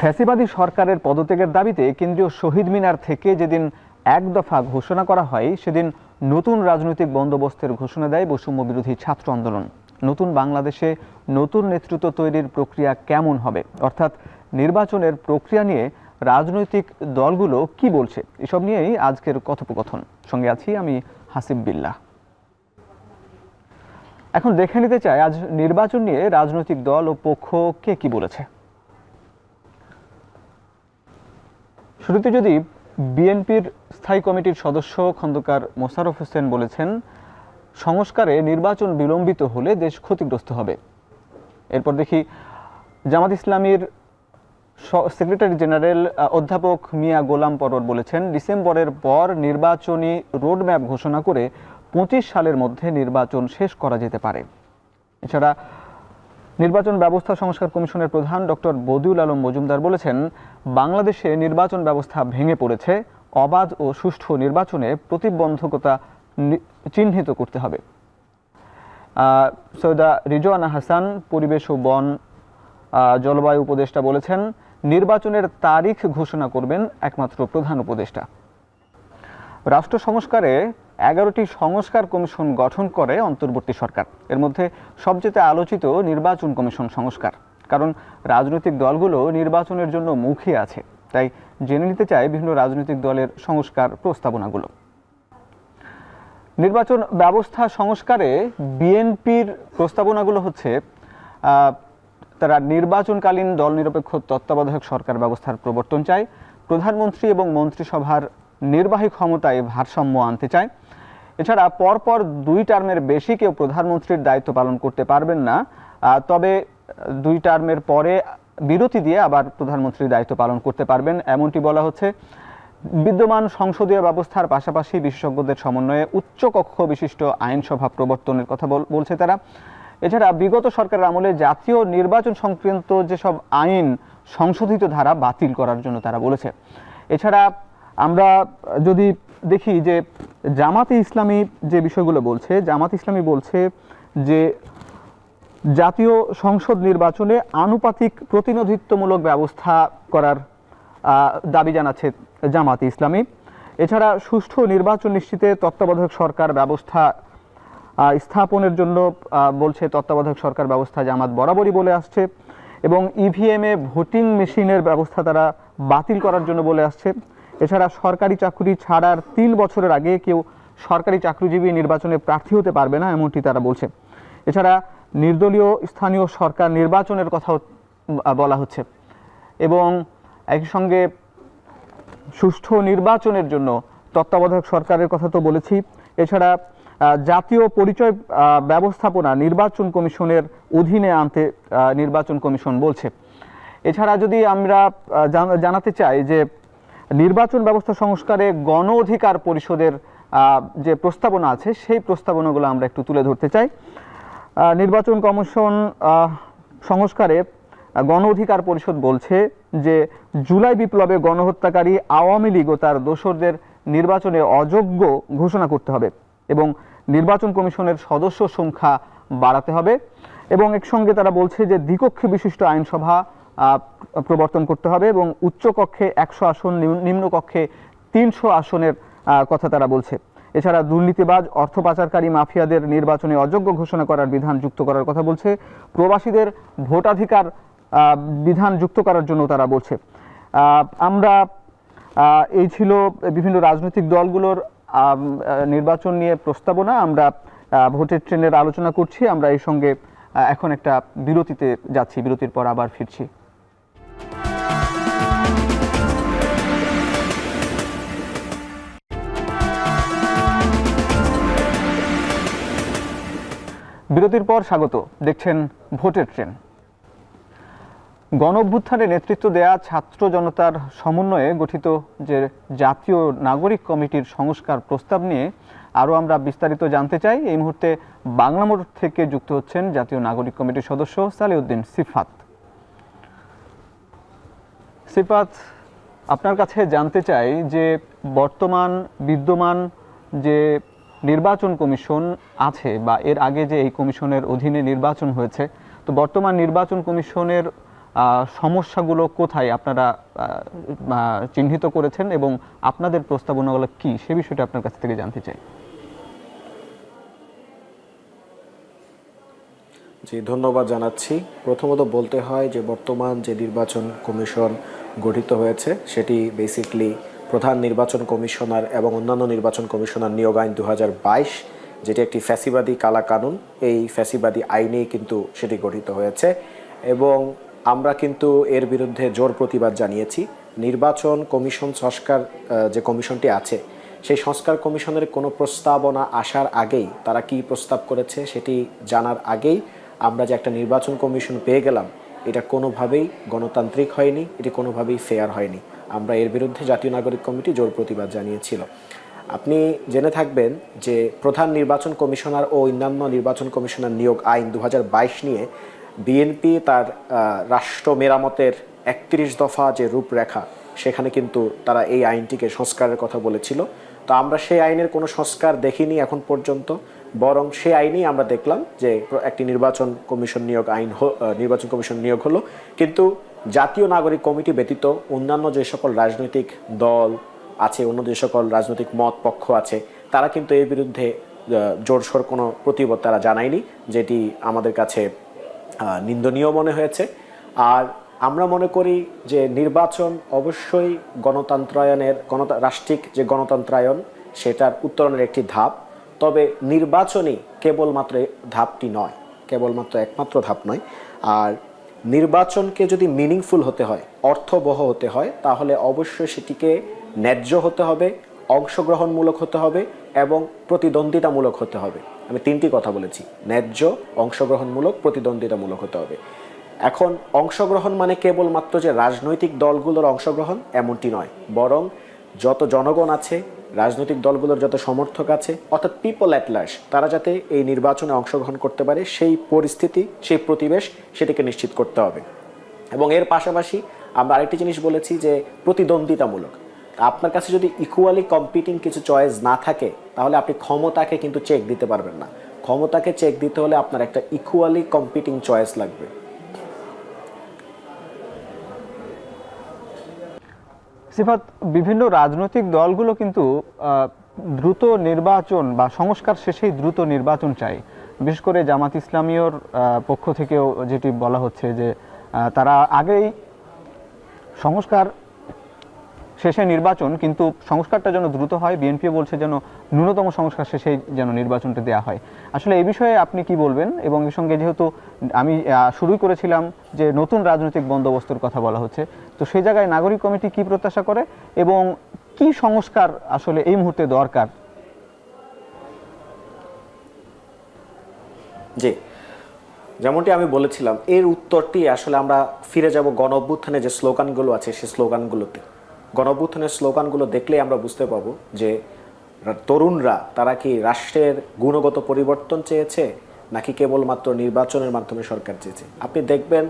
ফ্যাসিবাদী সরকারের পদত্যাগের দাবিতে কেন্দ্রীয় শহীদ মিনার থেকে যেদিন এক দফা ঘোষণা করা হয়, সেদিন নতুন রাজনৈতিক বন্দোবস্তের ঘোষণা দেয় বৈষম্য বিরোধী ছাত্র আন্দোলন। নতুন বাংলাদেশে নতুন নেতৃত্ব তৈরির প্রক্রিয়া কেমন হবে? অর্থাৎ নির্বাচনের প্রক্রিয়া নিয়ে রাজনৈতিক দলগুলো কি বলছে? এসব নিয়েই আজকের কথোপকথন। সঙ্গে আছি আমি হাসিব বিল্লাহ। এখন দেখে নিতে চাই, আজ নির্বাচন নিয়ে রাজনৈতিক দল ও পক্ষ কে কি বলেছে? শুরুতে যদি বিএনপির স্থায়ী কমিটির সদস্য খন্দকার মোশাররফ হোসেন বলেছেন, সংস্কারে নির্বাচন বিলম্বিত হলে দেশ ক্ষতিগ্রস্ত হবে। এরপর দেখি, জামাত ইসলামীর সেক্রেটারি জেনারেল অধ্যাপক মিয়া গোলাম পরর বলেছেন, ডিসেম্বরের পর নির্বাচনী রোডম্যাপ ঘোষণা করে পঁচিশ সালের মধ্যে নির্বাচন শেষ করা যেতে পারে। এছাড়া নির্বাচন ব্যবস্থা সংস্কার কমিশনের প্রধান ডক্টর বদিউল আলম মজুমদার বলেছেন, বাংলাদেশে নির্বাচন ব্যবস্থা ভেঙে পড়েছে, অবাধ ও সুষ্ঠু নির্বাচনে প্রতিবন্ধকতা চিহ্নিত করতে হবে। সৈয়দা রিজওয়ানা হাসান, পরিবেশ ও বন জলবায়ু উপদেষ্টা বলেছেন, নির্বাচনের তারিখ ঘোষণা করবেন একমাত্র প্রধান উপদেষ্টা। রাষ্ট্র সংস্কারে এগারোটি সংস্কার কমিশন গঠন করে অন্তর্বর্তী সরকার। এর মধ্যে সবচেয়ে আলোচিত নির্বাচন কমিশন সংস্কার। কারণ রাজনৈতিক দলগুলো নির্বাচনের জন্য মুখে আছে। তাই জেনে নিতে চায় বিভিন্ন রাজনৈতিক দলের সংস্কার প্রস্তাবনাগুলো। নির্বাচন ব্যবস্থা সংস্কারে বিএনপির প্রস্তাবনাগুলো হচ্ছে তারা নির্বাচনকালীন দল নিরপেক্ষ তত্ত্বাবধায়ক সরকার ব্যবস্থার প্রবর্তন চায়, প্রধানমন্ত্রী এবং মন্ত্রিসভার নির্বাহী ক্ষমতায় ভারসাম্য আনতে চায় এছাড়া পরপর দুই টার্মের বেশি কেউ প্রধানমন্ত্রীর দায়িত্ব পালন করতে পারবেন না। তবে দুই টার্মের পরে বিরতি দিয়ে আবার প্রধানমন্ত্রীর দায়িত্ব পালন করতে পারবেন। এমনটি বলা হচ্ছে, বিদ্যমান সংসদীয় ব্যবস্থার পাশাপাশি বিশেষজ্ঞদের সমন্বয়ে উচ্চকক্ষ বিশিষ্ট আইনসভা প্রবর্তনের কথা বলছে তারা। এছাড়া বিগত সরকারের আমলে জাতীয় নির্বাচন সংক্রান্ত যেসব আইন সংশোধিত ধারা বাতিল করার জন্য তারা বলেছে। এছাড়া আমরা যদি দেখি যে জামাতে ইসলামী যে বিষয়গুলো বলছে, জামাত ইসলামী বলছে যে জাতীয় সংসদ নির্বাচনে আনুপাতিক প্রতিনিধিত্বমূলক ব্যবস্থা করার দাবি জানাচ্ছে জামাতে ইসলামী। এছাড়া সুষ্ঠু নির্বাচন নিশ্চিতে তত্ত্বাবধায়ক সরকার ব্যবস্থা স্থাপনের জন্য বলছে তত্ত্বাবধায়ক সরকার ব্যবস্থা জামাত বরাবরই বলে আসছে এবং ইভিএমে ভোটিং মেশিনের ব্যবস্থা তারা বাতিল করার জন্য বলে আসছে। এছাড়া সরকারি চাকরি ছাড়ার তিন বছরের আগে কেউ সরকারি চাকরিজীবী নির্বাচনে প্রার্থী হতে পারবে না, এমনটি তারা বলছে। এছাড়া নির্দলীয় স্থানীয় সরকার নির্বাচনের কথাও বলা হচ্ছে। এবং একই সঙ্গে সুষ্ঠু নির্বাচনের জন্য তত্ত্বাবধায়ক সরকারের কথা তো বলেছি। এছাড়া জাতীয় পরিচয় ব্যবস্থাপনা নির্বাচন কমিশনের অধীনে আনতে নির্বাচন কমিশন বলছে। এছাড়া যদি আমরা জানাতে চাই যে নির্বাচন ব্যবস্থা সংস্কারে গণ অধিকার পরিষদের যে প্রস্তাবনা আছে, সেই প্রস্তাবনাগুলো আমরা একটু তুলে ধরতে চাই। নির্বাচন কমিশন সংস্কারে গণ অধিকার পরিষদ বলছে যে, জুলাই বিপ্লবে গণহত্যাকারী আওয়ামী লীগ ও তার দোসরদের নির্বাচনে অযোগ্য ঘোষণা করতে হবে এবং নির্বাচন কমিশনের সদস্য সংখ্যা বাড়াতে হবে এবং একসঙ্গে তারা বলছে যে দ্বিকক্ষে বিশিষ্ট আইনসভা প্রবর্তন করতে হবে এবং উচ্চকক্ষে একশো আসন, নিম্ন- নিম্নকক্ষে তিনশো আসনের কথা তারা বলছে। এছাড়া দুর্নীতিবাজ, অর্থ পাচারকারী মাফিয়াদের নির্বাচনে অযোগ্য ঘোষণা করার বিধান যুক্ত করার কথা বলছে। প্রবাসীদের ভোটাধিকার বিধান যুক্ত করার জন্য তারা বলছে। আমরা এই ছিল বিভিন্ন রাজনৈতিক দলগুলোর নির্বাচন নিয়ে প্রস্তাবনা। আমরা ভোটের ট্রেনের আলোচনা করছি। আমরা এই সঙ্গে এখন একটা বিরতিতে যাচ্ছি। বিরতির পর আবার ফিরছি। বিরতির পর স্বাগত। দেখছেন ভোটের ট্রেন। গণ অভ্যুত্থানে নেতৃত্ব দেয়া ছাত্র জনতার সমন্বয়ে গঠিত যে জাতীয় নাগরিক কমিটির সংস্কার প্রস্তাব নিয়ে আরও আমরা বিস্তারিত জানতে চাই। এই মুহূর্তে বাংলা মোড় থেকে যুক্ত হচ্ছেন জাতীয় নাগরিক কমিটির সদস্য সালেউদ্দিন সিফাত। সিফাত, আপনার কাছে জানতে চাই যে বর্তমান বিদ্যমান যে নির্বাচন কমিশন আছে বা এর আগে যে এই কমিশনের অধীনে নির্বাচন হয়েছে, তো বর্তমান নির্বাচন কমিশনের সমস্যাগুলো কোথায় আপনারা চিহ্নিত করেছেন এবং আপনাদের প্রস্তাবনাগুলো কি? সে বিষয়টা আপনার কাছ থেকে জানতে চাই। জি, ধন্যবাদ জানাচ্ছি। প্রথমত বলতে হয় যে বর্তমান যে নির্বাচন কমিশন গঠিত হয়েছে, সেটি বেসিকলি প্রধান নির্বাচন কমিশনার এবং অন্যান্য নির্বাচন কমিশনার নিয়োগ আইন দু হাজার বাইশ, যেটি একটি ফ্যাসিবাদী কালা কানুন এই ফ্যাসিবাদী আইনেই কিন্তু সেটি গঠিত হয়েছে। এবং আমরা কিন্তু এর বিরুদ্ধে জোর প্রতিবাদ জানিয়েছি। নির্বাচন কমিশন সংস্কার যে কমিশনটি আছে, সেই সংস্কার কমিশনের কোনো প্রস্তাবনা আসার আগেই তারা কি প্রস্তাব করেছে সেটি জানার আগেই আমরা যে একটা নির্বাচন কমিশন পেয়ে গেলাম, এটা কোনোভাবেই গণতান্ত্রিক হয়নি, এটি কোনোভাবেই ফেয়ার হয়নি। আমরা এর বিরুদ্ধে জাতীয় নাগরিক কমিটি জোর প্রতিবাদ জানিয়েছিল। আপনি জেনে থাকবেন যে প্রধান নির্বাচন কমিশনার ও অন্যান্য নির্বাচন কমিশনার নিয়োগ আইন দু হাজার বাইশ নিয়ে বিএনপি তার রাষ্ট্র মেরামতের একত্রিশ দফা যে রূপরেখা, সেখানে কিন্তু তারা এই আইনটিকে সংস্কারের কথা বলেছিল। তো আমরা সেই আইনের কোনো সংস্কার দেখিনি এখন পর্যন্ত, বরং সেই আইনেই আমরা দেখলাম যে একটি নির্বাচন কমিশন নিয়োগ আইন নির্বাচন কমিশন নিয়োগ হলো। কিন্তু জাতীয় নাগরিক কমিটি ব্যতীত অন্যান্য যে সকল রাজনৈতিক দল আছে, অন্য যে সকল রাজনৈতিক মত পক্ষ আছে, তারা কিন্তু এর বিরুদ্ধে জোরসোর কোনো প্রতিবাদ তারা জানায়নি, যেটি আমাদের কাছে নিন্দনীয় মনে হয়েছে। আর আমরা মনে করি যে নির্বাচন অবশ্যই গণতন্ত্রায়নের, গণতা, রাষ্ট্রিক যে গণতন্ত্রায়ন, সেটার উত্তরণের একটি ধাপ। তবে নির্বাচনই কেবলমাত্র ধাপটি নয়, কেবলমাত্র একমাত্র ধাপ নয়। আর নির্বাচনকে যদি মিনিংফুল হতে হয়, অর্থবহ হতে হয়, তাহলে অবশ্যই সেটিকে ন্যায্য হতে হবে, অংশগ্রহণমূলক হতে হবে এবং প্রতিদ্বন্দ্বিতামূলক হতে হবে। আমি তিনটি কথা বলেছি। ন্যায্য, অংশগ্রহণমূলক, প্রতিদ্বন্দ্বিতামূলক হতে হবে। এখন, অংশগ্রহণ মানে কেবলমাত্র যে রাজনৈতিক দলগুলোর অংশগ্রহণ এমনটি নয়। বরং যত জনগণ আছে রাজনৈতিক দলগুলোর যত সমর্থক আছে, অর্থাৎ পিপল অ্যাট লার্জ তারা যাতে এই নির্বাচনে অংশগ্রহণ করতে পারে, সেই পরিস্থিতি, সেই প্রতিবেশ সেটিকে নিশ্চিত করতে হবে। এবং এর পাশাপাশি আমরা আরেকটি জিনিস বলেছি যে প্রতিদ্বন্দ্বিতামূলক। আপনার কাছে যদি ইকুয়ালি কম্পিটিং কিছু চয়েস না থাকে, তাহলে আপনি ক্ষমতাকে কিন্তু চেক দিতে পারবেন না। ক্ষমতাকে চেক দিতে হলে আপনার একটা ইকুয়ালি কম্পিটিং চয়েস লাগবে। সিফাত, বিভিন্ন রাজনৈতিক দলগুলো কিন্তু দ্রুত নির্বাচন বা সংস্কার শেষেই দ্রুত নির্বাচন চায়। বিশেষ করে জামাত ইসলামীয়র পক্ষ থেকেও যেটি বলা হচ্ছে যে তারা আগেই সংস্কার শেষে নির্বাচন, কিন্তু সংস্কারটা যেন দ্রুত হয়, বিএনপি বলছে যেন ন্যূনতম সংস্কার শেষেই যেন নির্বাচনটা দেওয়া হয়। আসলে এই বিষয়ে আপনি কি বলবেন? এবং এর সঙ্গে যেহেতু আমি শুরুই করেছিলাম যে নতুন রাজনৈতিক বন্দোবস্তর কথা বলা হচ্ছে তো সেই জায়গায় নাগরিক কমিটি কি প্রত্যাশা করে এবং কি সংস্কার আসলে এই মুহূর্তে দরকার? জি, যেমনটি আমি বলেছিলাম, এর উত্তরটি আসলে আমরা ফিরে যাব গণ অভ্যুত্থানে যে স্লোগানগুলো আছে, সেই স্লোগানগুলোতে। গণ অভ্যুত্থানের স্লোগানগুলো দেখলেই আমরা বুঝতে পাবো যে তরুণরা তারা কি রাষ্ট্রের গুণগত পরিবর্তন চেয়েছে নাকি কেবলমাত্র নির্বাচনের মাধ্যমে সরকার চেয়েছে? আপনি দেখবেন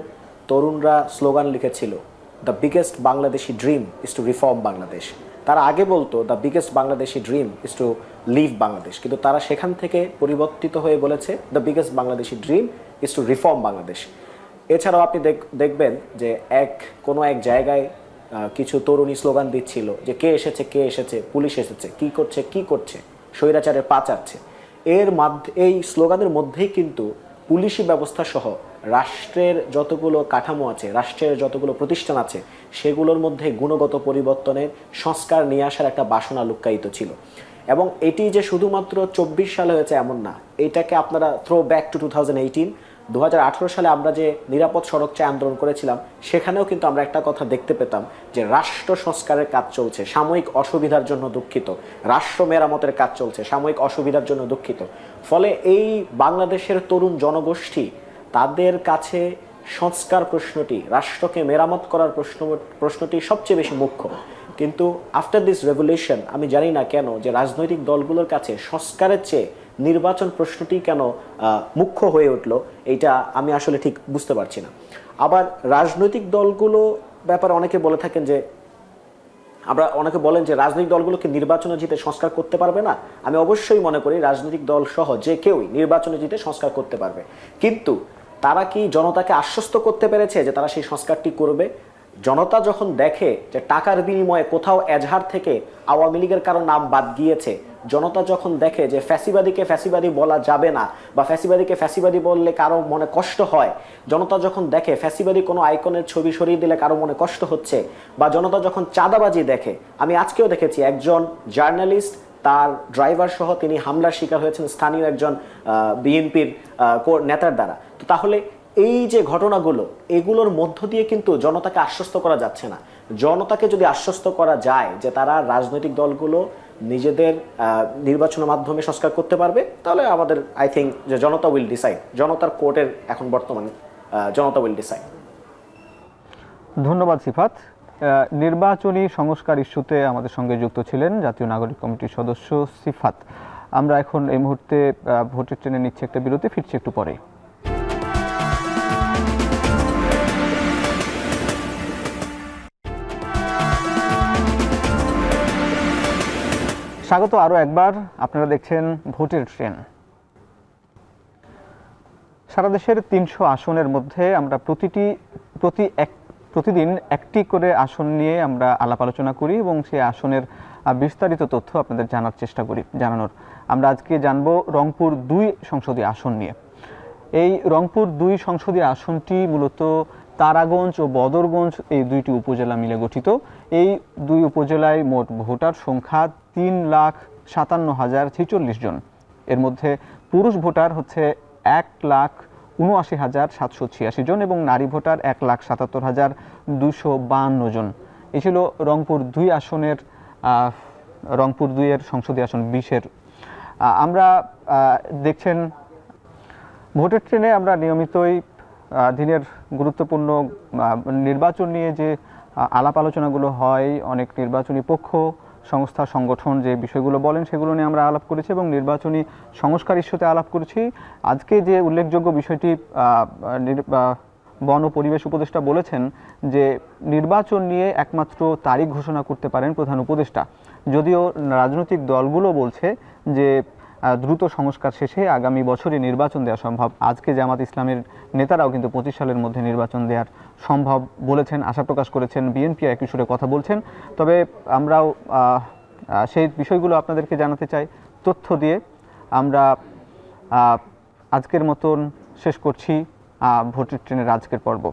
তরুণরা স্লোগান লিখেছিল the biggest Bangladeshi dream is to reform Bangladesh তারা আগে বলতো the biggest Bangladeshi dream is to leave Bangladesh কিন্তু তারা সেখান থেকে পরিবর্তিত হয়ে বলেছে the biggest Bangladeshi dream is to reform Bangladesh এছাড়াও আপনি দেখ- দেখবেন যে এক, কোনো এক জায়গায় কিছু তরুণী স্লোগান দিচ্ছিল যে, কে এসেছে কে এসেছে, পুলিশ এসেছে, কি করছে কি করছে, স্বৈরাচারের পা চাচ্ছে এর মাধ্যমে এই স্লোগানের মধ্যেই কিন্তু পুলিশি ব্যবস্থা সহ রাষ্ট্রের যতগুলো কাঠামো আছে, রাষ্ট্রের যতগুলো প্রতিষ্ঠান আছে, সেগুলোর মধ্যে গুণগত পরিবর্তনের সংস্কার নিয়ে আসার একটা বাসনা লুকায়িত ছিল। এবং এটি যে শুধুমাত্র চব্বিশ সালে হয়েছে এমন না, এটাকে আপনারা throwback to two thousand eighteen দু হাজার আঠেরো সালে আমরা যে নিরাপদ সড়ক চায় আন্দোলন করেছিলাম, সেখানেও কিন্তু আমরা একটা কথা দেখতে পেতাম যে রাষ্ট্র সংস্কারের কাজ চলছে, সাময়িক অসুবিধার জন্য দুঃখিত। রাষ্ট্র মেরামতের কাজ চলছে, সাময়িক অসুবিধার জন্য দুঃখিত। ফলে এই বাংলাদেশের তরুণ জনগোষ্ঠী, তাদের কাছে সংস্কার প্রশ্নটি, রাষ্ট্রকে মেরামত করার প্রশ্ন, প্রশ্নটি সবচেয়ে বেশি মুখ্য। কিন্তু আফটার দিস রেভলিউশন আমি জানি না কেন যে রাজনৈতিক দলগুলোর কাছে সংস্কারের চেয়ে নির্বাচন প্রশ্নটি কেন মুখ্য হয়ে উঠল, এইটা আমি আসলে ঠিক বুঝতে পারছি না। আবার রাজনৈতিক দলগুলো ব্যাপারে অনেকে বলে থাকেন যে, আমরা অনেকে বলেন যে রাজনৈতিক দলগুলোকে নির্বাচনে জিতে সংস্কার করতে পারবে না। আমি অবশ্যই মনে করি রাজনৈতিক দল সহ যে কেউই নির্বাচনে জিতে সংস্কার করতে পারবে। কিন্তু তারা কি জনতাকে আশ্বস্ত করতে পেরেছে যে তারা সেই সংস্কারটি করবে? জনতা যখন দেখে যে টাকার বিনিময়ে কোথাও এজাহার থেকে আওয়ামী লীগের কারও নাম বাদ গিয়েছে জনতা যখন দেখে যে ফ্যাসিবাদীকে ফ্যাসিবাদী বলা যাবে না বা ফ্যাসিবাদীকে ফ্যাসিবাদী বললে কারও মনে কষ্ট হয়, জনতা যখন দেখে ফ্যাসিবাদী কোনো আইকনের ছবি সরিয়ে দিলে কারও মনে কষ্ট হচ্ছে বা জনতা যখন চাঁদাবাজি দেখে, আমি আজকেও দেখেছি একজন জার্নালিস্ট, তার ড্রাইভার সহ তিনি হামলার শিকার হয়েছেন স্থানীয় একজন বিএনপির নেতার দ্বারা। তো তাহলে এই যে ঘটনাগুলো, এগুলোর মধ্য দিয়ে কিন্তু জনতাকে আশ্বস্ত করা যাচ্ছে না। জনতাকে যদি আশ্বস্ত করা যায় যে তারা রাজনৈতিক দলগুলো নিজেদের নির্বাচনের মাধ্যমে সংস্কার করতে পারবে, তাহলে আমাদের আই থিঙ্ক যে জনতা উইল ডিসাইড জনতার কোর্টের এখন বর্তমান জনতা উইল ডিসাইড ধন্যবাদ, সিফাত। নির্বাচনী সংস্কার ইস্যুতে আমাদের সঙ্গে যুক্ত ছিলেন জাতীয় নাগরিক কমিটির সদস্য সিফাত। আমরা এখন এই মুহূর্তে ভোটের ট্রেনে নিচ্ছে একটা বিরতি, ফিরছি একটু পরে স্বাগত আরও একবার। আপনারা দেখছেন ভোটের ট্রেন। সারা দেশের তিনশো আসনের মধ্যে আমরা প্রতিটি, প্রতি এক, প্রতিদিন একটি করে আসন নিয়ে আমরা আলাপ আলোচনা করি এবং সেই আসনের বিস্তারিত তথ্য আপনাদের জানার চেষ্টা করি, জানানোর। আমরা আজকে জানব রংপুর দুই সংসদীয় আসন নিয়ে। এই রংপুর দুই সংসদীয় আসনটি মূলত তারাগঞ্জ ও বদরগঞ্জ এই দুইটি উপজেলা মিলে গঠিত। এই দুই উপজেলায় মোট ভোটার সংখ্যা তিন লাখ সাতান্ন হাজার ছেচল্লিশ জন। এর মধ্যে পুরুষ ভোটার হচ্ছে এক লাখ উনআশি হাজার সাতশো ছিয়াশি জন এবং নারী ভোটার এক লাখ সাতাত্তর হাজার দুশো বাহান্ন জন। এ ছিল রংপুর দুই আসনের রংপুর দুইয়ের সংসদীয় আসন বিশের। আমরা দেখছেন ভোটের ট্রেনে আমরা নিয়মিতই দিনের গুরুত্বপূর্ণ নির্বাচন নিয়ে যে আলাপ আলোচনাগুলো হয়, অনেক নির্বাচনী পক্ষ সংস্থা, সংগঠন যে বিষয়গুলো বলেন সেগুলো নিয়ে আমরা আলাপ করেছি এবং নির্বাচনী সংস্কার ইস্যুতে আলাপ করেছি। আজকে যে উল্লেখযোগ্য বিষয়টি বন ও পরিবেশ উপদেষ্টা বলেছেন যে নির্বাচন নিয়ে একমাত্র তারিখ ঘোষণা করতে পারেন প্রধান উপদেষ্টা। যদিও রাজনৈতিক দলগুলো বলছে যে দ্রুত সংস্কার শেষে আগামী বছরই নির্বাচন দেওয়া সম্ভব। আজকে জামাত ইসলামের নেতারাও কিন্তু পঁচিশ সালের মধ্যে নির্বাচন দেওয়ার সম্ভব বলেছেন, আশা প্রকাশ করেছেন, বিএনপি একই সুরে কথা বলছেন। তবে আমরাও সেই বিষয়গুলো আপনাদেরকে জানাতে চাই। তথ্য দিয়ে আমরা আজকের মতন শেষ করছি। ভোটের ট্রেনের আজকের পর্ব।